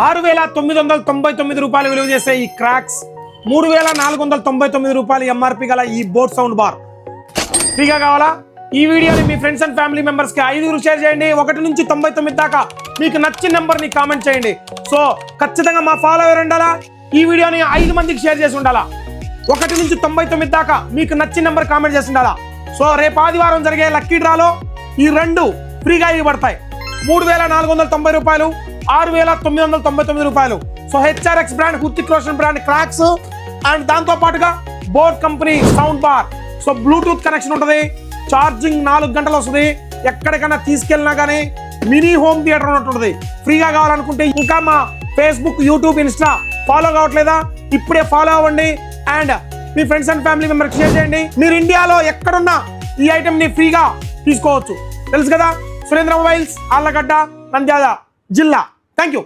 ఆరు వేల తొమ్మిది వందల తొంభై తొమ్మిది రూపాయలు విలువ చేసే ఈ క్రాక్స్ మూడు వేల నాలుగు వందల తొంభై తొమ్మిది రూపాయలు ఎంఆర్పి గల ఈ బోట్ సౌండ్ బార్. ఫ్రీగా కావాలా? ఈ వీడియోని మీ ఫ్రెండ్స్ అండ్ ఫ్యామిలీ మెంబర్స్కి ఐదుగురు షేర్ చేయండి. ఒకటి నుంచి తొంభై తొమ్మిది దాకా మీకు నచ్చిన నెంబర్ని కామెంట్ చేయండి. సో ఖచ్చితంగా మా ఫాలోవర్ ఉండాలా? ఈ వీడియోని ఐదు మందికి షేర్ చేసి ఉండాలా? ఒకటి నుంచి తొంభై తొమ్మిది దాకా మీకు నచ్చిన నెంబర్ కామెంట్ చేసి ఉండాలా? సో రేపు ఆదివారం జరిగే లక్కీ డ్రాలో ఈ రెండు ఫ్రీగా ఇవ్వబడతాయి. మూడు వేల నాలుగు వందల తొంభై రూపాయలు ఆరు వేల తొమ్మిది వందల తొంభై తొమ్మిది రూపాయలు. So HRX brand Hrithik Roshan brand Crocs and దాంతో పాటుగా Boat company sound bar. So Bluetooth connection ఉంటుంది. ఛార్జింగ్ నాలుగు గంటలు వస్తుంది. ఎక్కడికైనా తీసుకెళ్ళినా కానీ మినీ హోమ్ థియేటర్ ఉన్నట్టుంటుంది ఫ్రీగా కావాలనుకుంటే ఇంకా మా ఫేస్బుక్ యూట్యూబ్ ఇన్స్టా ఫాలో కావట్లేదా? ఇప్పుడే ఫాలో అవ్వండి. అండ్ మీ ఫ్రెండ్స్ అండ్ ఫ్యామిలీ మెంబర్కి షేర్ చేయండి. మీరు ఇండియాలో ఎక్కడున్నా ఈ ఐటెం ని ఫ్రీగా తీసుకోవచ్చు. తెలుసు కదా? సురేంద్ర మొబైల్స్ ఆళ్ళగడ్డ నంద్యాల. జిల్లా. Thank you